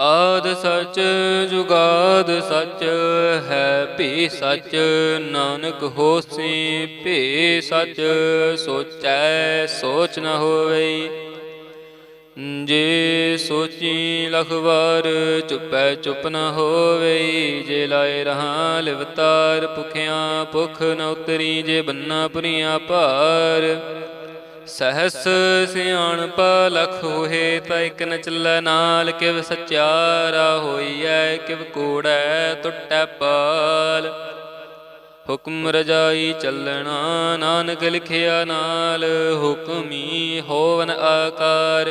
ਆਦ ਸਚ ਜੁਗਾਦ ਸਚ ਹੈ, ਭੀ ਸਚ ਨਾਨਕ ਹੋਸੀ, ਭੀ ਸਚ ਸੋਚੈ, ਸੋਚ ਨ ਹੋਵੇ ਜੇ ਸੋਚੀ ਲਖ ਵਾਰ ਚੁਪੈ ਚੁਪ ਨ ਹੋਵਈ, ਜੇ ਲਾਏ ਰਹਾ ਲਿਵਤਾਰ ਭੁਖਿਆ, ਭੁਖ ਨ ਉਤਰੀ, ਜੇ ਬੰਨਾ ਪੁਰੀਆਂ ਭਾਰ ਸਹਸ ਸਿਆਣਪ ਲਖ ਹੋਏ, ਤਾਂ ਇਕ ਨ ਚੱਲੈ ਨਾਲ ਕਿਵ ਸਚਿਆਰਾ ਹੋਈਐ, ਕਿਵ ਕੂੜੈ ਟੁੱਟੈ ਪਾਲ। ਹੁਕਮ ਰਜਾਈ ਚੱਲਣਾ, ਨਾਨਕ ਲਿਖਿਆ ਨਾਲ, ਹੁਕਮੀ ਹੋਵਨ ਆਕਾਰ।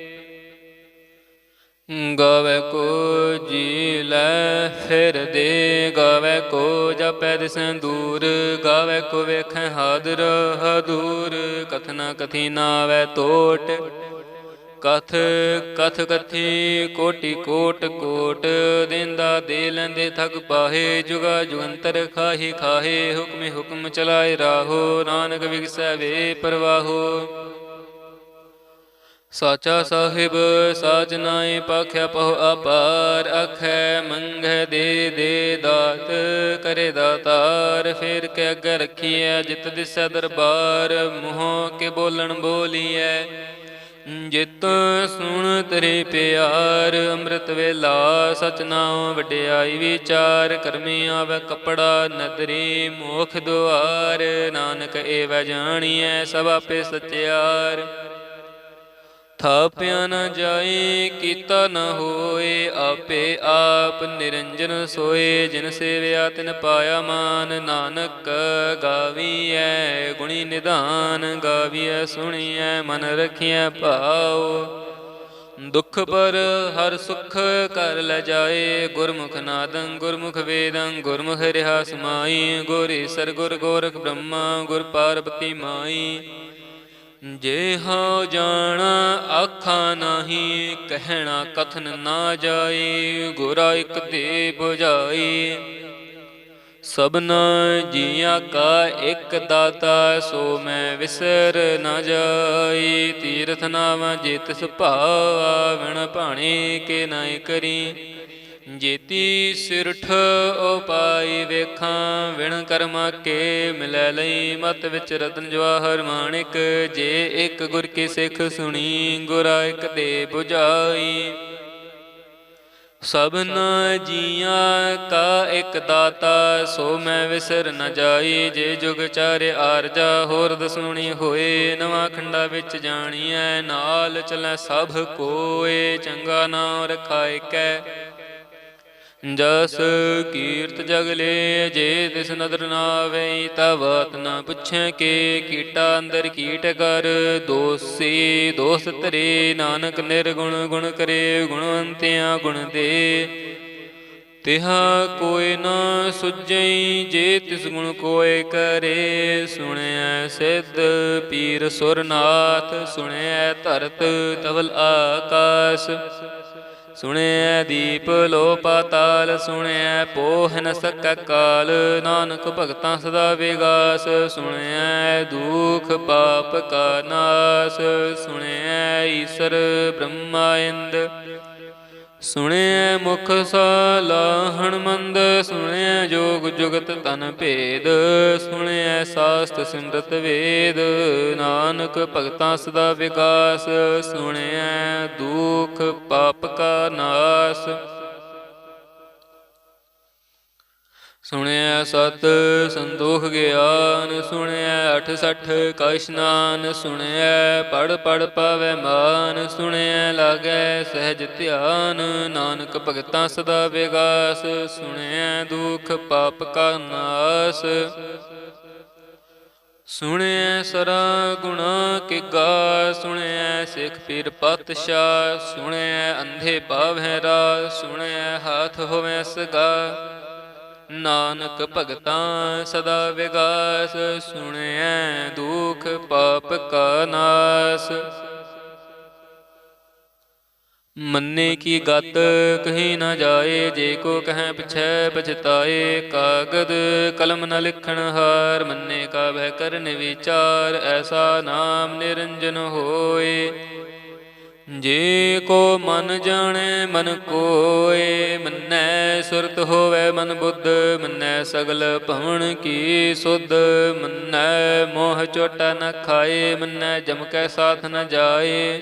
ਗਾਵੇ ਕੋ ਜੀ ਲੈ ਫਿਰ ਦੇ, ਗਾਵੇ ਕੋ ਜਪੈ ਦਿਸੈ ਦੂਰ ਗਾਵੇ ਕੋ ਵੇਖੈ ਹਾਦਰ ਹਦੂਰ। ਕਥਨਾ ਕਥੀ ਨਾਵੇ ਤੋਟ, ਕਥ ਕਥ ਕਥੀ ਕੋਟੀ ਕੋਟ ਕੋਟ। ਦਿੰਦਾ ਦੇ ਲੈਂਦੇ ਥਕ ਪਾਹੇ, ਜੁਗਾ ਜੁਗੰਤਰ ਖਾਹੀ ਖਾਹੇ, ਹੁਕਮੇ ਹੁਕਮ ਚਲਾਏ ਰਾਹੋ। ਨਾਨਕ ਵਿਗਸੈ ਵੇ ਪਰਵਾਹੋ। ਸਾਚਾ ਸਾਹਿਬ, ਸਾਚ ਨਾਏ ਪਾਖਿਆ ਪਹੁ ਅਪਾਰ ਅਖੈ ਮੰਗੈ ਦੇ ਦੇ ਦਾਤ, ਕਰੇ ਦਾਤਾਰ ਫੇਰ ਕੇ ਅੱਗੇ ਰਖੀਐ, ਜਿਤ ਦਿਸੈ ਦਰਬਾਰ, ਮੂੰਹੋਂ ਕੇ ਬੋਲਣ ਬੋਲੀਐ। ਜਿਤ ਸੁਣ ਤੇਰੇ ਪਿਆਰ, ਅੰਮ੍ਰਿਤ ਵੇਲਾ, ਸਚ ਨਾਮ ਵਡਿਆਈ ਵਿਚਾਰ, ਕਰਮੀ ਆਵੇ ਕਪੜਾ, ਨਦਰੀ ਮੋਖ ਦੁਆਰ, ਨਾਨਕ ਏਵ ਜਾਣੀਐ, ਸਭ ਆਪੇ ਸਚਿਆਰ। ਥਾਪਿਆ ਨ ਜਾਏ ਕੀਤਾ ਨ ਹੋਏ, ਆਪੇ ਆਪ ਨਿਰੰਜਨ ਸੋਏ। ਜਿਨ ਸੇਵਿਆ ਤਿਨ ਪਾਇਆ ਮਾਨ, ਨਾਨਕ ਗਾਵੀਐ, ਗੁਣੀ ਨਿਧਾਨ ਗਾਵੀਐ, ਸੁਣੀਐ, ਮਨ ਰਖੀਐ, ਭਾਉ। ਦੁਖ ਪਰ ਹਰ ਸੁਖ ਕਰ ਲੈ ਜਾਏ, ਗੁਰਮੁਖ ਨਾਦੰ, ਗੁਰਮੁਖ ਵੇਦੰ, ਗੁਰਮੁਖ ਰਿਹਾਸ ਮਾਈ। ਗੋਰੀ ਸਰ ਗੁਰ ਗੋਰਖ ਬ੍ਰਹਮਾ, ਗੁਰ ਪਾਰਬਤੀ ਮਾਈ। ਜੇ ਹਉ ਜਾਣਾ ਆਖਾ ਨਹੀਂ, ਕਹਿਣਾ ਕਥਨ ਨਾ ਜਾਏ, ਗੁਰਾ ਇਕ ਦੇ 부ਝਾਈ ਸਭਨਾ ਜੀਆਂ ਕਾ ਇੱਕ ਦਾਤਾ, ਸੋ ਮੈਂ ਵਿਸਰ ਨਾ ਜਾਈ ਤੀਰਥ ਨਾਮ ਜਿਤ ਸੁਭਾਵਾ ਵਿਣ ਭਾਣੇ ਕੇ ਨਾਇ ਕਰੀ। ਜੇਤੀ ਸਿਰਠ ਉਪਾਈ ਵੇਖਾਂ, ਵਿਣ ਕਰਮਾ ਕੇ ਮਿਲੈ ਲਈ ਮਤ ਵਿੱਚ ਰਤਨ ਜਵਾਹਰ ਮਾਣਿਕ, ਜੇ ਇੱਕ ਗੁਰ ਕੀ ਸਿੱਖ ਸੁਣੀ, ਗੁਰਾ ਇੱਕ ਦੇ 부ਝਾਈ ਸਭਨਾ ਜੀਆਂ ਕਾ ਇੱਕ ਦਾਤਾ, ਸੋ ਮੈਂ ਵਿਸਰ ਨ ਜਾਈ, ਜੇ ਜੁਗ ਚਾਰੇ ਆਰਜਾ, ਹੋਰ ਦਸੂਣੀ ਹੋਏ, ਨਵਾਂ ਖੰਡਾ ਵਿੱਚ ਜਾਣੀਐ, ਨਾਲ ਚਲੈ ਸਭ ਕੋਏ, ਚੰਗਾ ਨਾਮ ਰਖਾਇਕੈ। ਜਸ ਕੀਰਤ ਜਗਲੇ ਜੇ ਤਿਸ ਨਦਰ ਨਾ ਆਵੇ ਤਾ ਨਾ ਪੁੱਛੈ ਕੇ, ਕੀਟਾ ਅੰਦਰ ਕੀਟ ਕਰ, ਦੋਸੀ ਦੋਸ ਤਰੇ ਨਾਨਕ ਨਿਰਗੁਣ ਗੁਣ ਕਰੇ ਗੁਣਵੰਤਿਆ ਗੁਣ ਦੇ। ਤਿਹਾ ਕੋਈ ਨਾ ਸੁਝਈ, ਜੇ ਤਿਸ ਗੁਣ ਕੋਏ ਕਰੇ, ਸੁਣਿਐ ਸਿੱਧ ਪੀਰ ਸੁਰਨਾਥ, ਸੁਣਿਐ ਧਰਤ ਤਵਲ ਆਕਾਸ। ਸੁਣਿਐ ਦੀਪ ਲੋ ਪਾਤਾਲ, ਸੁਣਿਐ ਪੋਹ ਨ ਸਕੈ ਕਾਲ। ਨਾਨਕ ਭਗਤਾਂ ਸਦਾ ਵਿਗਾਸ, ਸੁਣਿਐ ਦੁਖ ਪਾਪ ਕਾ ਨਾਸ। ਸੁਣਿਐ ਈਸ਼ਰ ਬ੍ਰਹਮਾ ਇੰਦ ਸੁਣਿਐ ਮੁਖ ਸਲਾਹਣ ਮੰਦ ਸੁਣਿਐ ਜੋਗ ਜੁਗਤ ਤਨ ਭੇਦ, ਸੁਣਿਐ ਸਾਸਤ ਸਿਮਰਤ ਵੇਦ, ਨਾਨਕ ਭਗਤਾਂ ਸਦਾ ਵਿਕਾਸ, ਸੁਣਿਐ ਦੁਖ ਪਾਪ ਕਾ ਨਾਸ। ਸੁਣਿਆ ਸਤ ਸੰਦੋਖ ਗਿਆਨ, ਸੁਣਿਆ ਅਠ ਸਠ ਕਾ ਸੁਣਿਆ ਪੜ ਪੜ ਪਾਵੇ ਮਾਨ, ਸੁਣਿਆ ਲਾਗੈ ਸਹਿਜ ਧਿਆਨ, ਨਾਨਕ ਭਗਤਾਂ ਸਦਾ ਵਿਗਾਸ, ਸੁਣਿਆ ਦੁਖ ਪਾਪ ਕਾ ਨਾਸ। ਸੁਣਿਐ ਸਰਾ ਗੁਣਾ ਕਿਗਾ ਸੁਣਿਐ ਸਿੱਖ ਪੀਰ ਪਾਤਸ਼ਾਹ ਸੁਣਿਐ ਅੰਧੇ ਪਾਵੈ ਰਾ ਸੁਣਿਐ ਹਾਥ ਹੋਵੇ ਸਗਾ। ਨਾਨਕ ਭਗਤਾਂ ਸਦਾ ਵਿਗਾਸ, ਸੁਣਿਐ ਦੁਖ ਪਾਪ ਕਾ ਨਾਸ। ਮੰਨੇ ਕੀ ਗਤ, ਕਹੀ ਨਾ ਜਾਏ, ਜੇ ਕੋ ਕਹੈ ਪਿਛੈ ਪਛਤਾਏ, ਕਾਗਦ ਕਲਮ ਨ ਲਿਖਣ ਹਾਰ, ਮੰਨੇ ਕਾ ਬਹਿ ਕਰਨ ਵਿਚਾਰ, ਐਸਾ ਨਾਮ ਨਿਰੰਜਨ ਹੋਏ। ਜੇ ਕੋ ਮਨ ਜਾਣੈ, ਮਨ ਕੋਏ, ਮੰਨੈ ਸੁਰਤ ਹੋਵੇ ਮਨ ਬੁੱਧ, ਮੰਨੈ ਸਗਲ ਭਵਨ ਕੀ ਸੁਧ, ਮੰਨੈ ਮੋਹ ਚੋਟਾ ਨ ਖਾਏ, ਮੰਨੈ ਜਮ ਕੈ ਸਾਥ ਨ ਜਾਏ।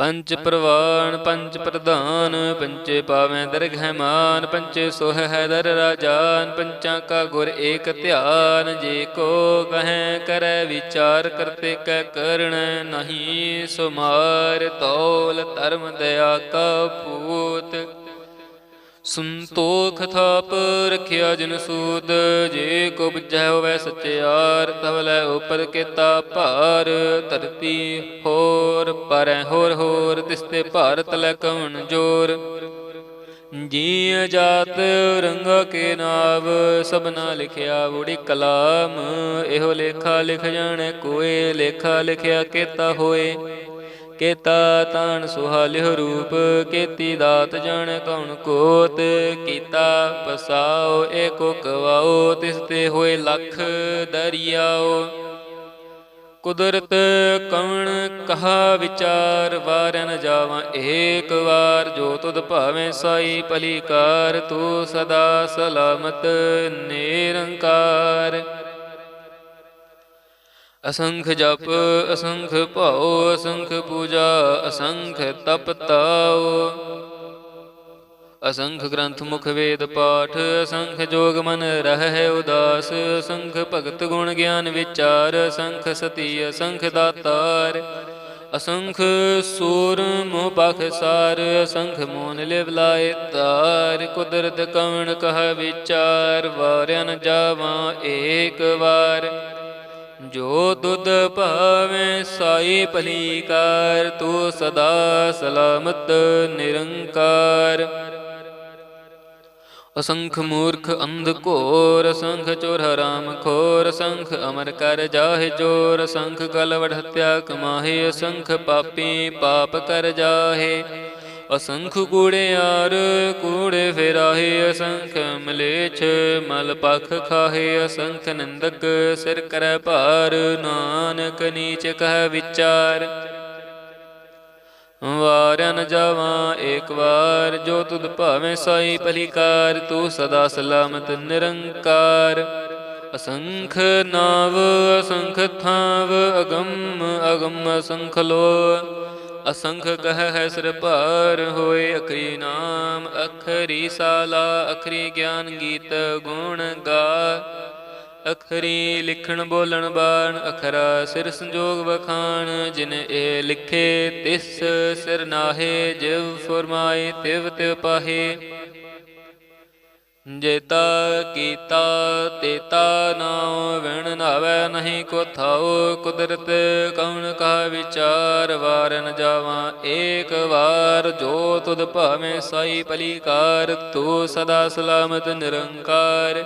ਪੰਚ ਪ੍ਰਵਾਨ ਪੰਚ ਪ੍ਰਧਾਨ ਪੰਚੇ ਪਾਵੇਂ ਦਰਗਹਿ ਮਾਨ ਪੰਚੇ ਸੋਹ ਹੈ ਦਰ ਰਾਜਾਨ, ਪੰਚਾਂ ਕਾ ਗੁਰ ਏਕ ਧਿਆਨ, ਜੇ ਕੋ ਕਹੈ ਕਰੈ ਵਿਚਾਰ, ਕਰਤੇ ਕੈ ਕਰਣ ਨਹੀਂ ਸੁਮਾਰ, ਤੌਲ ਧਰਮ ਦਇਆ ਕਾ ਪੂਤ ਸੰਤੋਖ ਥਾਪ ਰਖਿਆ ਜਨ ਸੂਦ, ਜੇ ਕੋ ਬੁਝੈ ਹੋਵੇ ਸਚਿਆਰ ਲੈ ਉਪਰ ਕੀਤਾ ਭਾਰ, ਧਰਤੀ ਹੋਰ, ਪਰੈ ਹੋਰ ਹੋਰ ਤਿਸਤੇ ਭਾਰਤ ਲੈ ਕਵਣ ਜੋਰ। ਜੀ ਜਾਤ ਰੰਗ ਕੇ ਨਾਵ, ਸਭਨਾ ਲਿਖਿਆ ਬੁੜੀ ਕਲਾਮ, ਇਹੋ ਲੇਖਾ ਲਿਖ ਜਾਣੇ ਕੋਏ, ਲੇਖਾ ਲਿਖਿਆ ਕੀਤਾ ਹੋਏ। ਕੇਤਾ ਤਨ ਸੁਹਾਲਿਹੁ ਰੂਪ, ਕੀਤੀ ਦਾਤ ਜਣ ਕਉਣ ਕੋਤ, ਕੀਤਾ ਪਸਾਓ ਏਕੋ ਕਵਾਓ ਤਿਸ ਤੇ ਹੋਏ ਲਖ ਦਰਿਆਓ ਕੁਦਰਤ ਕਵਣ ਕਹਾ ਵਿਚਾਰ ਵਾਰ ਜਾਵਾਂ ਏਕ ਵਾਰ, ਜੋ ਤੁਧ ਭਾਵੇਂ ਸਾਈ ਭਲੀਕਾਰ, ਤੂੰ ਸਦਾ ਸਲਾਮਤ, ਨਿਰੰਕਾਰ। ਅਸੰਖ ਜਪ ਅਸੰਖ ਭਾਉ ਅਸੰਖ ਪੂਜਾ ਅਸੰਖ ਤਪ ਤਾਉ। ਅਸੰਖ ਗ੍ਰੰਥ ਮੁਖ ਵੇਦ ਪਾਠ ਅਸੰਖ ਜੋਗ ਮਨ ਰਹਿ ਉਦਾਸ। ਅਸੰਖ ਭਗਤ ਗੁਣ ਗਿਆਨ ਵਿਚਾਰ ਅਸੰਖ ਸਤੀ ਅਸੰਖ ਦਾਤਾਰ। ਅਸੰਖ ਸੂਰ ਮੋਹ ਪਖ ਸਾਰ ਅਸੰਖ ਮੋਨ ਲਿਵ ਲਾਏ ਤਾਰ। ਕੁਦਰਤ ਕਵਣ ਕਹ ਵਿਚਾਰ ਵਾਰਿਆ ਨ ਜਾਵਾਂ ਏਕ ਵਾਰ। ਜੋ ਦੁੱਧ ਭਾਵੇਂ ਸਾਈ ਭਲੀ ਕਰ ਤੂੰ ਸਦਾ ਸਲਾਮਤ ਨਿਰੰਕਾਰ। ਅਸੰਖ ਮੂਰਖ ਅੰਧ ਘੋਰ, ਅਸੰਖ ਚੋਰ ਹਰਾਮ ਖੋਰ, ਅਸੰਖ ਅਮਰ ਕਰ ਜਾਹੇ ਜੋਰ ਅਸੰਖ ਕਲਵੜ ਹਤਿਆ ਕਮਾਹੇ, ਅਸੰਖ ਪਾਪੀ ਪਾਪ ਕਰ ਜਾਹੇ। ਅਸੰਖ ਕੂੜਿਆਰ ਕੂੜੇ ਫੇਰਾਹੇ ਅਸੰਖ ਮਲੇਛ, ਮਲ ਪਖ ਖਾਹੇ ਅਸੰਖ ਨੰਦਕ, ਸਿਰ ਕਰੈ ਭਾਰ, ਨਾਨਕ ਨੀਚ ਕਹਿ ਵਿਚਾਰ। ਵਾਰਨ ਜਾਵਾਂ ਏਕ ਵਾਰ, ਜੋ ਤੁਧ ਭਾਵੇਂ ਸਾਈ ਭਲੀਕਾਰ, ਤੂੰ ਸਦਾ ਸਲਾਮਤ ਨਿਰੰਕਾਰ। ਅਸੰਖ ਨਾਵ, ਅਸੰਖ ਥਾਵ, ਅਗੰਮ ਅਗੰਮ ਅਸੰਖ ਲੋ ਅਸੰਖ ਕਹ ਹੈ ਸਿਰ ਭਾਰ ਹੋਏ ਅਖਰੀ ਨਾਮ, ਅਖਰੀ ਸਾਲਾ, ਅਖਰੀ ਗਿਆਨ ਗੀਤ ਗੁਣ ਗਾ। ਅਖਰੀ ਲਿਖਣ ਬੋਲਣ ਬਾਣ, ਅਖਰਾ ਸਿਰ ਸੰਜੋਗ ਵਖਾਣ, ਜਿਨ ਇਹ ਲਿਖੇ ਤਿਸ ਸਿਰ ਨਾਹੇ, ਜਿਵ ਫਰਮਾਏ ਤਿਵ ਤਿਵ ਪਾਹੇ। ਜੇਤਾ ਕੀਤਾ ਤੇਤਾ ਨਾਉ, ਵਿਣ ਨਾਵੈ ਨਹੀਂ ਕੋ ਥਾਉ ਕੁਦਰਤ ਕਉਣ ਕਾ ਵਿਚਾਰ ਵਾਰਨ ਜਾਵਾਂ। ਏਕ ਵਾਰ ਜੋ ਤੁਧ ਭਾਵੇਂ ਸਾਈ ਪਲੀਕਾਰ, ਤੂੰ ਸਦਾ ਸਲਾਮਤ ਨਿਰੰਕਾਰ।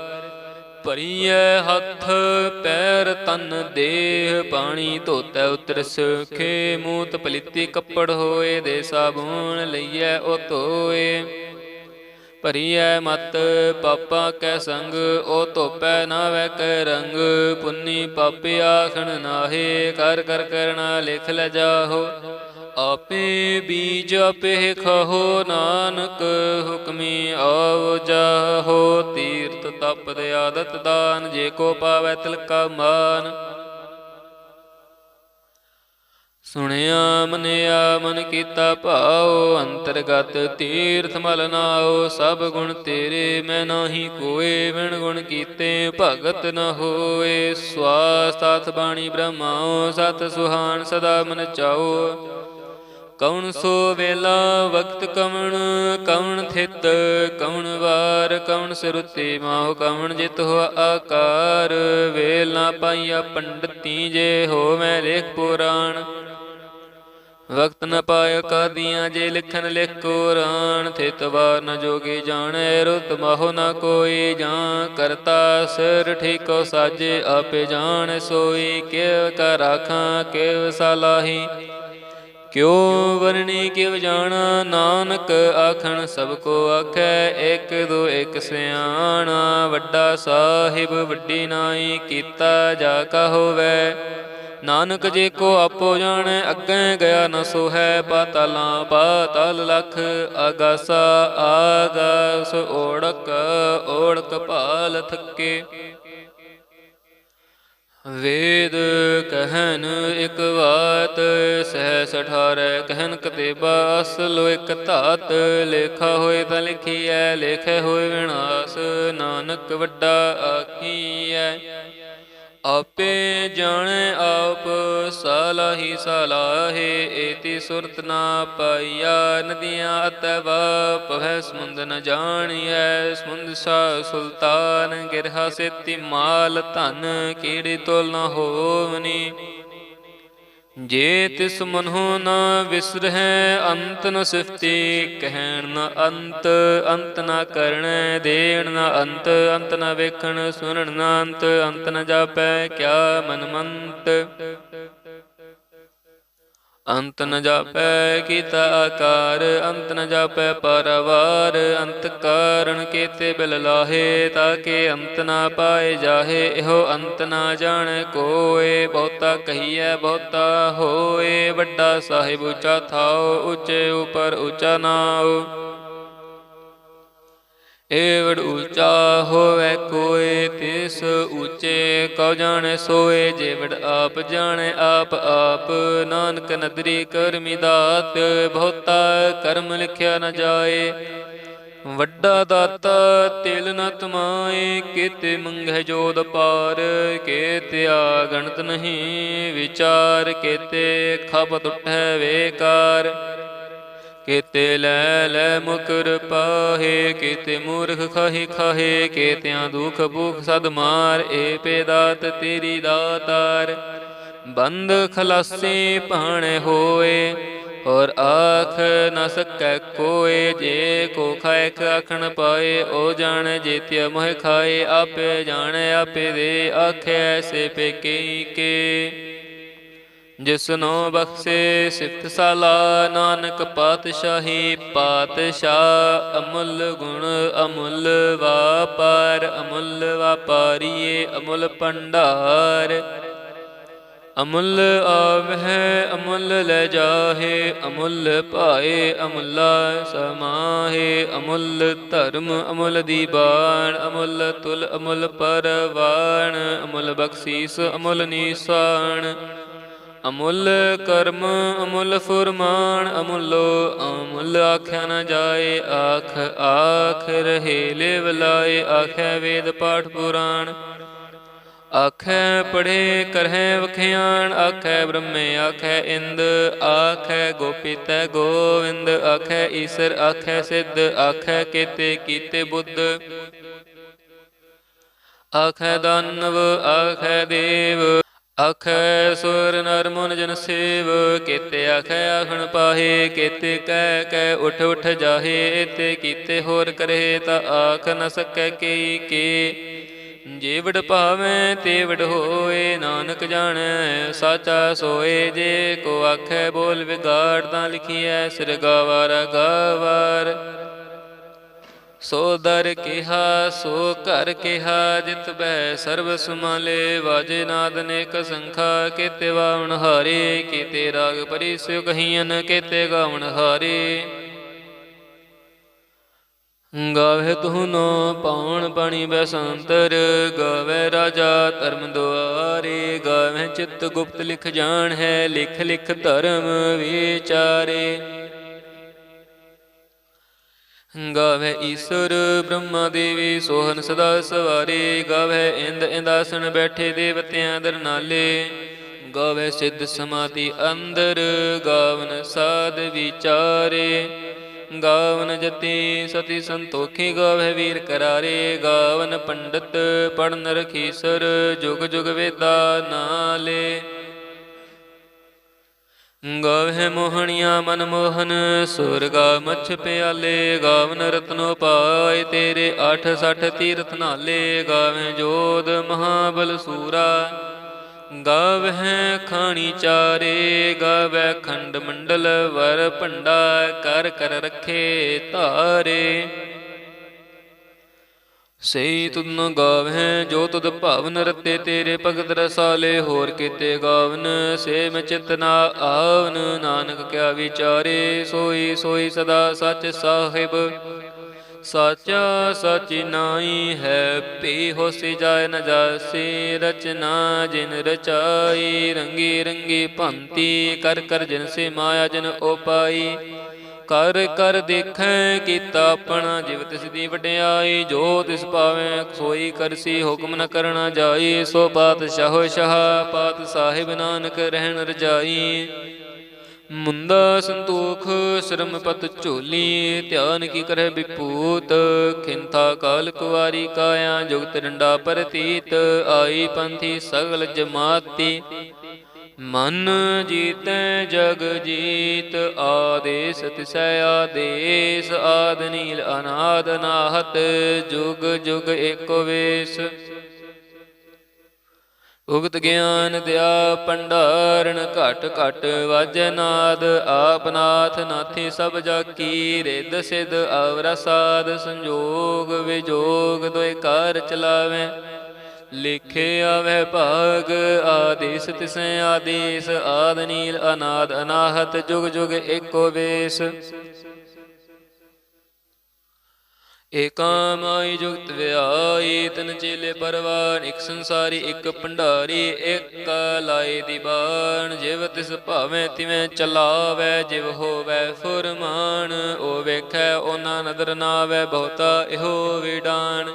ਭਰੀਐ ਹੱਥ, ਪੈਰ ਤਨ, ਦੇਹ ਪਾਣੀ ਧੋਤੈ ਉਤਰ ਸੁਖੇ ਮੂਤ ਪਲਿੱਤੀ ਕੱਪੜ ਹੋਏ ਦੇ ਸਾਬੂਨ ਲਈਐ, ਉਹ ਧੋਏ। ਭਰੀਐ ਮਤ, ਪਾਪਾ ਕੈ ਸੰਗ, ਉਹ ਧੋਪੈ ਨਾ ਵੈ ਕੈ ਰੰਗ। ਪੁੰਨੀ ਪਾਪੇ ਆਖਣ ਨਾਹੇ, ਕਰ ਕਰ ਕਰਣਾ ਲਿਖ ਲੈ ਜਾਹੋ। ਆਪੇ ਬੀਜ ਆਪੇ ਖਹੋ, ਨਾਨਕ ਹੁਕਮੀ ਆਵ ਜਾਹੋ। ਤੀਰਤ ਤਪ ਦੇ ਆਦਤ ਦਾਨ, ਜੇ ਕੋ ਪਾਵੈ ਤਿਲਕਾ ਮਾਨ। ਸੁਣਿਆ, ਮਨਿਆ, ਮਨ ਕੀਤਾ ਭਾਉ, ਅੰਤਰਗਤ ਤੀਰਥ ਮਲ ਨਾਉ, ਸਭ ਗੁਣ ਤੇਰੇ, ਮੈਂ ਨਾਹੀ ਕੋਏ ਵਿਣ ਗੁਣ ਕੀਤੇ ਭਗਤ ਨ ਹੋਏ। ਸਵਾਸ ਤਤ ਬਾਣੀ ਬ੍ਰਹਮਾਉ, ਸਤ ਸੁਹਾਨ ਸਦਾ ਮਨ ਚਾਓ ਕੌਣ ਸੋ ਵੇਲਾ ਵਕਤ ਕਵਣ ਕਵਣ ਥਿਤ ਕਵਣ ਵਾਰ ਕਵਣ ਸਿਰੁਤੇ ਮਾਹੁ ਕਵਣ ਜਿਤ ਹੋ ਆਕਾਰ। ਵੇਲ ਨਾ ਪਾਈਆ ਪੰਡਤੀ, ਜੇ ਹੋ ਮੈਂ ਲੇਖ ਪੁਰਾਣ। ਵਕਤ ਨ ਪਾਇ ਕਾਦੀਆਂ ਜੇ ਲਿਖਨ ਲਿਖ ਕੁਰਾਨ ਥਿਤ ਵਾਰ ਨ ਜੋਗੀ ਜਾਣੈ ਰੁਤ ਮਹੁ ਨ ਕੋਈ ਜਾਂ ਕਰਤਾ ਸਿਰ ਠੀਕੋ ਸਾਜੇ ਆਪੇ ਜਾਣ, ਸੋਈ ਕਿਵ ਕਰ ਆਖਾਂ, ਕਿਵ ਸਲਾਹੀ ਕਿਉ ਵਰਣੀ ਕਿਵ ਜਾਣਾ, ਨਾਨਕ ਆਖਣ ਸਭ ਕੋ ਆਖੈ, ਇੱਕ ਦੋ ਇੱਕ ਸਿਆਣਾ, ਵੱਡਾ ਸਾਹਿਬ ਵੱਡੀ ਨਾਈ ਕੀਤਾ ਜਾ ਕਾ ਹੋਵੇ। ਨਾਨਕ ਜੇ ਕੋ ਆਪੋ ਜਾਣੈ, ਅੱਗੇ ਗਿਆ ਨ ਸੋਹੈ ਪਾਤਾਲਾਂ ਪਾਤਾਲ ਲਖ ਆਗਾਸਾ ਆਗਾਸ, ਓੜਕ ਓੜਕ ਭਾਲ ਥੱਕੇ। ਵੇਦ ਕਹਿਨ ਇਕ ਵਾਤ ਸਹਿ ਅਠਾਰੈ ਕਹਿਨ ਕਤੇਬਾ, ਅਸਲ ਇਕ ਧਾਤ, ਲੇਖਾ ਹੋਏ ਤਾਂ ਲਿਖੀਐ, ਲੇਖੇ ਹੋਏ ਵਿਨਾਸ਼, ਨਾਨਕ ਵੱਡਾ ਆਖੀਐ। ਆਪੇ ਜਾਣੈ ਆਪ ਸਲਾਹੀ ਸਲਾਹੇ, ਏਤੀ ਸੁਰਤ ਨਾ ਪਾਈਆ, ਨਦੀਆਂ ਅਤਵਾ ਪਵੈ ਸਮੁੰਦ ਨ ਜਾਣੀਐ, ਸਮੁੰਦ ਸਾ ਸੁਲਤਾਨ ਗਿਰਹਾ ਸੇਤੀ ਮਾਲ ਧਨ, ਕੀੜੀ ਤੋਲ ਨ ਹੋਵਨੀ। ਜੇ ਤਿਸ ਮਨਹੁ ਨ ਵਿਸਰਹਿ, ਅੰਤ ਨ ਸਿਫਤੀ, ਕਹਿਣ ਨ ਅੰਤ ਅੰਤ ਨ ਕਰਣੈ ਦੇਣ ਨ ਅੰਤ ਅੰਤ ਨ ਵੇਖਣ, ਸੁਣਨ ਨ ਅੰਤ ਅੰਤ ਨ ਜਾਪੈ, ਕਿਆ ਮਨ ਮੰਤ ਅੰਤ ਨ ਜਾਪੈ ਕੀਤਾ ਆਕਾਰ, ਅੰਤ ਨ ਜਾਪੈ ਪਰਵਾਰ, ਅੰਤ ਕਾਰਣ ਕੀਤੇ ਬਿਲ ਲਾਹੇ ਤਾਕੇ ਅੰਤ ਨਾ ਪਾਏ ਜਾਹੇ, ਇਹੋ ਅੰਤ ਨਾ ਜਾਣੈ ਕੋਏ, ਬਹੁਤਾ ਕਹੀਐ, ਬਹੁਤਾ ਹੋਏ, ਵੱਡਾ ਸਾਹਿਬ ਉੱਚਾ ਥਾਓ ਉੱਚੇ ਉਪਰ ਉੱਚਾ ਨਾਉ। ਏਵੜ ਉੱਚਾ ਹੋਵੇ ਕੋਏ ਕਉ ਜਾਣੈ ਸੋਏ, ਜੇਵੜ ਆਪ ਜਾਣੈ ਆਪ ਆਪ। ਨਾਨਕ ਨਦਰੀ ਕਰਮੀ ਦਾਤ, ਬਹੁਤਾ ਕਰਮ ਲਿਖਿਆ ਨ ਜਾਏ। ਵੱਡਾ ਦਾਤਾ ਤਿਲ ਨ ਤਮਾਏ, ਕੀਤੇ ਮੰਗਹਿ ਜੋਦ ਪਾਰ। ਕੀਤੇ ਆ ਗਣਤ ਨਹੀਂ ਵਿਚਾਰ, ਕੀਤੇ ਖਪਤ ਉਠੈ ਵੇਕਾਰ। ਕਿਤੇ ਲੈ ਲੈ ਮੁਕਰ ਪਾਹੇ, ਕਿਤੇ ਮੂਰਖ ਖਾਹੀ ਖਾਹੇ, ਕੀਤਿਆਂ ਦੁਖ ਭੂਖ ਸਦ ਮਾਰ, ਏ ਪੇਦਾਤ ਤੇਰੀ ਦਾਤਾਰ। ਬੰਦ ਖਲਾਸੀ ਭਾਣੇ ਹੋਏ, ਔਰ ਆਖ ਨ ਸਕੈ ਕੋਏ, ਜੇ ਕੋ ਖਾਇ ਆਖਣ ਪਾਏ ਉਹ ਜਾਣ ਜੇਤਿਆ ਮੋਹ ਖਾਏ, ਆਪੇ ਜਾਣ, ਆਪੇ ਦੇ ਆਖੇ, ਐਸੇ ਪੇ ਕੀ ਕੇ। ਜਿਸਨੋ ਬਖਸ਼ੇ ਸਿਫਤ ਸਾਲਾ, ਨਾਨਕ ਪਾਤਸ਼ਾਹੀ, ਪਾਤਸ਼ਾਹ ਅਮੁੱਲ ਗੁਣ ਅਮੁੱਲ ਵਾਪਾਰ, ਅਮੁੱਲ ਵਾਪਾਰੀਏ ਅਮੁੱਲ ਭੰਡਾਰ। ਅਮੁੱਲ ਆਵਹਿ, ਅਮੁੱਲ ਲੈ ਜਾਹੇ, ਅਮੁੱਲ ਭਾਏ, ਅਮੁੱਲਾ ਸਮਾਹੇ, ਅਮੁੱਲ ਧਰਮ ਅਮੁੱਲ ਦੀਬਾਨ ਅਮੁੱਲ ਤੁਲ ਅਮੁੱਲ ਪਰਵਾਨ ਅਮੁੱਲ ਬਖਸ਼ੀਸ ਅਮੁੱਲ ਨੀਸਾਨ ਅਮੁੱਲ ਕਰਮ, ਅਮੁੱਲ ਫੁਰਮਾਨ, ਅਮੁੱਲੋ ਅਮੁੱਲ ਆਖਿਆ ਨਾ ਜਾਏ, ਆਖ ਆਖ ਰਹੇ ਲਿਵ ਲਾਏ, ਆਖੈ ਵੇਦ ਪਾਠ ਪੁਰਾਣ। ਆਖੈ ਪੜੇ ਕਰਹਿ ਵਖਿਆਣ, ਆਖੈ ਬ੍ਰਹਮੇ, ਆਖੈ ਇੰਦ, ਆਖੈ ਗੋਪੀਤੈ ਗੋਵਿੰਦ, ਆਖੈ ਈਸਰ, ਆਖੈ ਸਿੱਧ, ਆਖੈ ਕੀਤੇ ਕੀਤੇ ਬੁੱਧ। ਆਖੈ ਦਾਨਵ, ਆਖੈ ਦੇਵ ਆਖੈ ਸੁਰ ਨਰ ਮਨ ਜਨ ਸੇਵ, ਕੀਤੇ ਆਖੈ ਆਖਣ ਪਾਹੇ, ਕੀਤੇ ਕਹਿ ਕਹਿ ਉਠ ਉਠ ਜਾਹੇ ਤੇ ਕੀਤੇ ਹੋਰ ਕਰੇ ਤਾਂ ਆਖ ਨ ਸਕੈ ਕੀ ਕੀ। ਜੇ ਭਾਵੇਂ ਤੇ ਵਡ ਹੋਏ, ਨਾਨਕ ਜਾਣੈ ਸਾਚਾ ਸੋਏ, ਜੇ ਕੋ ਆਖੈ ਬੋਲ ਵਿਗਾੜ ਤਾਂ ਲਿਖੀਐ, ਸਿਰ ਗਾਵਾਰ ਗਾਵਾਰ। ਸੋ ਦਰ ਕਿਹਾ, ਸੋ ਘਰ ਕਿਹਾ, ਜਿਤ ਬੈ ਸਰਬ ਸਮਾਲੇ ਵਾਜੇ ਨਾਦ ਨੇਕ ਸੰਖਾ, ਕੀਤੇ ਵਾਵਣ ਹਾਰੇ, ਕੀਤੇ ਰਾਗ ਪਰਿਸਿਉ ਕਹੀਨ ਕੀਤੇ ਗਾਵਣ ਹਾਰੇ। ਗਾਵੇ ਤੁਹਨੋ ਪਾਉਣ ਪਾਣੀ ਬਸੰਤਰ ਗਾਵੇ ਰਾਜਾ ਧਰਮ ਦੁਆਰੇ ਗਾਵੇ ਚਿਤ ਗੁਪਤ ਲਿਖ ਜਾਣ ਹੈ ਲਿਖ ਲਿਖ ਧਰਮ ਵਿਚਾਰੇ। ਗਾਵੇ ਈਸ਼ਰ, ਬ੍ਰਹਮਾ ਦੇਵੀ, ਸੋਹਨ ਸਦਾ ਸਵਾਰੇ। ਗਾਵੇ ਇੰਦ ਇੰਦਾਸਨ ਬੈਠੇ ਦੇਵਤਿਆਂ ਦਰ ਨਾਲੇ। ਗਾਵੇ ਸਿੱਧ ਸਮਾਧੀ ਅੰਦਰ, ਗਾਵਨ ਸਾਧ ਵਿਚਾਰੇ। ਗਾਵਨ ਜਤੀ ਸਤੀ ਸੰਤੋਖੀ ਗਾਵੇ ਵੀਰ ਕਰਾਰੇ। ਗਾਵਨ ਪੰਡਤ ਪੜਨ ਰਖੀਸਰ ਜੁਗ ਜੁਗ ਵੇਦਾ ਨਾਲੇ। ਗਾਵੇ ਮੋਹਣੀਆਂ ਮਨ ਮੋਹਨ ਸੁਰਗਾ ਮਛ ਪਿਆਲੇ, ਗਾਵਨ ਰਤਨੋ ਪਾਏ ਤੇਰੇ 8 60 ਤੀਰਥ ਨਾਲੇ ਗਾਵੇ ਜੋਧ ਮਹਾਬਲ ਸੂਰਾ। ਗਾਵਹਿ ਖਾਣੀ ਚਾਰੇ ਗਾਵੈ ਖੰਡ ਮੰਡਲ, ਵਰ ਭੰਡਾ, ਕਰ ਕਰ ਰਖੇ ਧਾਰੇ। ਸਈ ਤੁਨ ਗਾਵਹਿ, ਜੋ ਤੁਧ ਭਾਵਨ ਰਤੇ ਤੇਰੇ ਭਗਤ ਰਸਾਲੇ, ਹੋਰ ਕੀਤੇ ਗਾਵਨ, ਸੇ ਮੈਂ ਚਿਤਨਾ ਆਵਨ, ਨਾਨਕ ਕਿਆ ਵਿਚਾਰੇ, ਸੋਈ ਸੋਈ ਸਦਾ ਸਚ ਸਾਹਿਬ। ਸਾਚਾ ਸਚਿ ਨਾਈ ਹੈ ਪੀ ਹੋਸੀ ਜਾਇ ਨ ਜਾਸੀ, ਰਚਨਾ ਜਿਨ ਰਚਾਈ, ਰੰਗੀ ਰੰਗੀ ਭੰਤੀ, ਕਰ ਕਰ ਜਿਨ ਸੇ ਮਾਇਆ ਜਨ ਉਪਾਈ। ਕਰ ਕਰ ਦੇਖੈ ਕੀਤਾ ਆਪਣਾ, ਜਿਵ ਤਿਸ ਦੀ ਵਡਿਆਈ, ਜੋ ਤਿਸ ਪਾਵੇਂ, ਸੋਈ ਕਰਸੀ, ਹੁਕਮ ਨ ਕਰਨਾ ਜਾਈ, ਸੋ ਪਾਤਸ਼ਾਹ ਸ਼ਾਹ, ਪਾਤ ਸਾਹਿਬ ਨਾਨਕ ਰਹਿਣ ਰਜਾਈ। ਮੁੰਦਾ ਸੰਤੋਖ ਸ਼ਰਮ ਪਤ ਝੋਲੀ, ਧਿਆਨ ਕੀ ਕਰੈ ਵਿਪੂਤ ਖਿੰਥਾ ਕਾਲ ਕੁਵਾਰੀ ਕਾਇਆ, ਜੁਗਤ ਡੰਡਾ ਪਰਤੀਤ, ਆਈ ਪੰਥੀ ਸਗਲ ਜਮਾਤੀ। ਮਨ ਜੀਤੈ ਜਗ ਜੀਤ, ਆਦੇਸ ਤਿਸੈ ਆਦੇਸ, ਆਦ ਨੀਲ ਅਨਾਦ ਨਾਹਤ, ਜੁਗ ਜੁਗ ਏਕੋ ਵੇਸ। ਉਗਤ ਗਿਆਨ ਦਿਆ ਭੰਡਾਰਨ, ਘਟ ਘਟ ਵਾਜੈ ਨਾਦ ਆਪਨਾਥ ਨਾਥੀ ਸਭ ਜਾਕੀ, ਰਿੱਧ ਸਿਧ ਅਵਰ ਸਾਧ ਸੰਜੋਗ, ਵਿਜੋਗ, ਦੋਇ ਕਾਰ ਚਲਾਵੇ। ਲਿਖਿਆ ਆਵੇ ਭਾਗ, ਆਦੇਸ ਤਿਸੈ ਆਦੇਸ, ਆਦ ਨੀਲ ਅਨਾਦ, ਅਨਾਹਤ ਜੁਗ ਜੁਗ ਏਕੋ ਵੇਸ ਏਕਾ ਮਾਈ ਜੁਗਤ ਵਿਆਈ ਤਨ ਚੇਲੇ ਪਰਵਾਨ, ਇੱਕ ਸੰਸਾਰੀ, ਇੱਕ ਭੰਡਾਰੀ, ਇੱਕ ਲਾਏ ਦੀਵਾਨ ਜਿਵ ਤਿਸ ਭਾਵੇਂ ਤਿਵੇਂ ਚਲਾਵੇ, ਜਿਵ ਹੋਵੇ ਫੁਰਮਾਨ। ਉਹ ਵੇਖੈ, ਉਹਨਾਂ ਨਦਰ ਨਾਵੇ, ਬਹੁਤਾ ਇਹੋ ਵਿਡਾਨ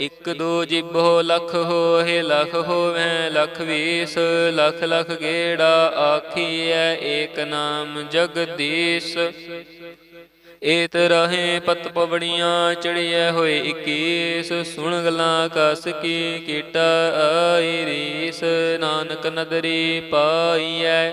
ਇਕ ਦੋ ਜਿਬੋ ਲਖ ਹੋਏ, ਲਖ ਹੋਵੇ, ਲਖ ਵੀਸ, ਲਖ ਲਖ ਗੇੜਾ ਆਖੀਐ, ਏਕ ਨਾਮ ਜਗਦੀਸ਼। ਏਤ ਰਹੇ ਪਤ ਪਵੜੀਆਂ ਚੜੀਐ ਹੋਏ 21 ਸੁਣ ਗਲਾਂ ਕਸ ਕੀ ਕੀਟਾ ਆਈ ਰੀਸ, ਨਾਨਕ ਨਦਰੀ ਪਾਈਐ।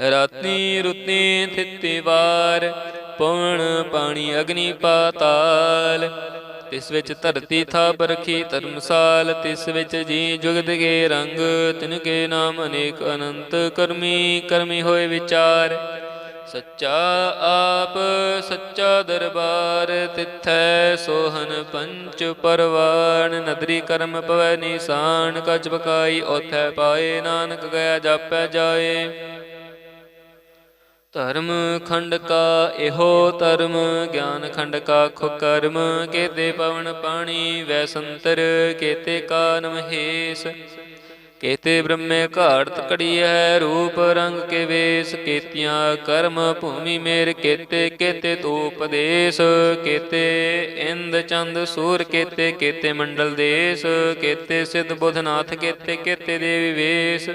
ਰਾਤੀ ਰੁਤੀ ਥਿੱਤੀ ਵਾਰ, ਪਵਨ ਪਾਣੀ ਅਗਨੀ ਪਾਤਾਲ। ਤਿਸ ਵਿੱਚ ਧਰਤੀ ਥਾਪ ਰਖੀ ਧਰਮਸਾਲ, ਤਿਸ ਵਿੱਚ ਜੀ ਜੁਗਤ ਕੇ ਰੰਗ, ਤਿਨ ਕੇ ਨਾਮ ਅਨੇਕ ਅਨੰਤ ਕਰਮੀ ਕਰਮੀ ਹੋਏ ਵਿਚਾਰ। ਸੱਚਾ ਆਪ, ਸੱਚਾ ਦਰਬਾਰ, ਤਿਥੈ ਸੋਹਨ ਪੰਚ ਪਰਵਾਨ ਨਦਰੀ ਕਰਮ ਪਵੈ ਨਿਸ਼ਾਨ ਕਛ ਬਕਾਈ ਉਥੈ ਪਾਏ, ਨਾਨਕ ਗਿਆ ਜਾਪੈ ਜਾਏ। ਧਰਮ ਖੰਡ ਕਾ ਇਹੋ ਧਰਮ, ਗਿਆਨ ਖੰਡ ਕਾ ਖੁਕਰਮ ਕੇਤੇ ਪਵਨ ਪਾਣੀ ਵੈ ਸੰਤਰ ਕੇਤੇ ਕਾਨ ਮਹੇਸ਼ ਕੇਤੇ ਬ੍ਰਹਮੇ ਘਾੜਤ ਹੈ ਰੂਪ ਰੰਗ ਕੇ ਵੇਸ। ਕੇਤੀਆਂ ਕਰਮ ਭੂਮੀ ਮੇਰ, ਕੇਤੇ ਕੇਤੇ ਤੂਪਦੇਸ ਕੇਤੇ ਇੰਦ ਚੰਦ ਸੂਰ, ਕੇਤੇ ਕੇਤੇ ਮੰਡਲ ਦੇਸ। ਕੇਤੇ ਸਿੱਧ ਬੁਧਨਾਥ ਕੇਤੇ ਕੇਤੇ ਦੇਵੀ ਵੇਸ।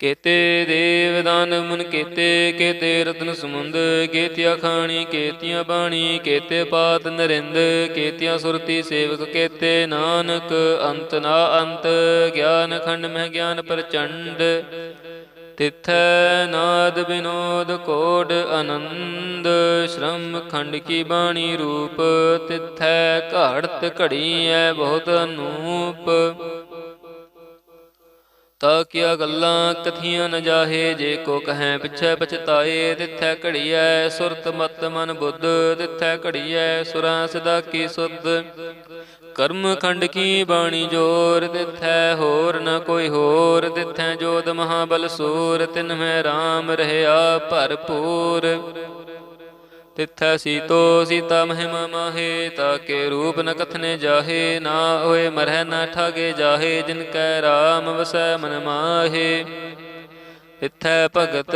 ਕੇਤੇ ਦੇਵ ਦਾਨ ਮੁਨ ਕੇਤੇ ਕੇਤੇ ਰਤਨ ਸਮੁੰਦ, ਕੇਤਿਆ ਖਾਣੀ, ਕੇਤੀਆਂ ਬਾਣੀ, ਕੇਤੇ ਪਾਤ ਨਰਿੰਦ, ਕੇਤਿਆ ਸੁਰਤੀ ਸੇਵਕ ਕੇਤੇ ਨਾਨਕ, ਅੰਤ ਨਾ ਅੰਤ, ਗਿਆਨ ਖੰਡ ਮਹਿ ਗਿਆਨ ਪ੍ਰਚੰਡ। ਤਿਥੈ ਨਾਦ ਬਿਨੋਦ ਕੋਡ ਆਨੰਦ, ਸ਼੍ਰਮ ਖੰਡ ਕੀ ਬਾਣੀ ਰੂਪ, ਤਿਥੈ ਘਾੜਤ ਘੜੀ ਐ ਬਹੁਤ ਅਨੂਪ। ਤਾ ਕੀਆ ਗੱਲਾਂ ਕਥੀਆਂ ਨ ਜਾਹੇ, ਜੇ ਕੋ ਕਹੈ ਪਿਛੈ ਪਛਤਾਏ, ਤਿਥੈ ਘੜੀਐ ਸੁਰਤ ਮਤ ਮਨ ਬੁੱਧ, ਤਿਥੈ ਘੜੀਐ ਸੁਰਾਂ ਸਦਾ ਕੀ ਸੁਧ। ਕਰਮ ਖੰਡ ਕੀ ਬਾਣੀ ਜੋਰ, ਤਿਥੈ ਹੋਰ ਨ ਕੋਈ ਹੋਰ, ਤਿਥੈ ਜੋਤ ਮਹਾਬਲ ਸੂਰ ਤਿਨ ਮੈਂ RAM ਰਹਿਆ ਭਰਪੂਰ। ਤਿਥੈ ਸੀਤੋ ਸੀਤਾ ਮਹਿਮ ਮਾਹੇ, ਤਾਕੇ ਰੂਪ ਨ ਕਥਨੇ ਜਾਹੇ, ਨਾ ਹੋਏ ਮਰਹਿ ਨਾ ਠਾਗੇ ਜਾਹੇ, ਜਿਨ ਕੈ RAM ਵਸੈ ਮਨ ਮਾਹੇ। ਤਿਥੈ ਭਗਤ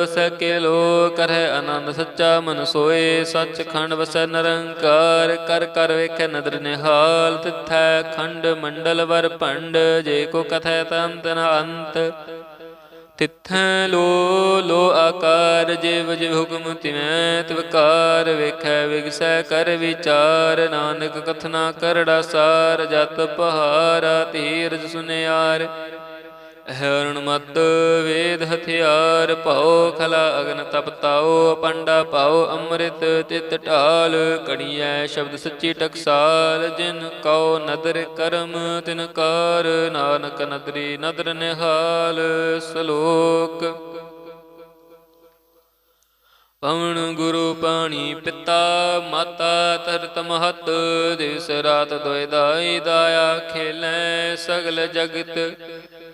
ਵਸੈ ਕੇ ਲੋ ਕਰਹਿ ਆਨੰਦ ਸੱਚਾ ਮਨ ਸੋਏ ਸੱਚ ਖੰਡ ਵਸੈ ਨਿਰੰਕਾਰ, ਕਰ ਕਰ ਵੇਖੈ ਨਦਰ ਨਿਹਾਲ। ਤਿਥੈ ਖੰਡ ਮੰਡਲ ਵਰ ਭੰਡ, ਜੇ ਕੋ ਕਥੈ ਤੰਤ ਨ ਅੰਤ। ਤਿੱਥੈ ਲੋ ਲੋ ਆਕਾਰ, ਜਿਵ ਜਿਵ ਹੁਕਮ ਤਿਵੈ ਤਵਕਾਰ ਵੇਖੈ, ਵਿਗਸੈ ਕਰ ਵਿਚਾਰ, ਨਾਨਕ ਕਥਨਾ ਕਰੜਾ ਸਾਰ ਜਤ ਪਹਾਰਾ, ਧੀਰਜ ਸੁਨਿਆਰ। ਹਰਣਮਤ ਵੇਦ ਹਥਿਆਰ ਭਉ ਖਲਾ ਅਗਨ ਤਪ ਤਾਉ, ਪੰਡਾ ਪਾਉ, ਅੰਮ੍ਰਿਤ ਤਿਤ ਢਾਲ, ਕੜੀਐ ਸ਼ਬਦ ਸੱਚੀ ਟਕਸਾਲ, ਜਿਨ ਕਉ ਨਦਰ ਕਰਮ ਤਿਨ ਕਾਰ, ਨਾਨਕ ਨਦਰੀ ਨਦਰ ਨਿਹਾਲ, ਸ਼ਲੋਕ। ਪਵਨ ਗੁਰੂ ਪਾਣੀ ਪਿਤਾ, ਮਾਤਾ ਤਰਤ ਮਹਤ ਦਿਵਸ ਰਾਤ ਦੋਇ ਦਾਈ ਦਾਇਆ ਖੇਲੇ ਸਗਲ ਜਗਤ।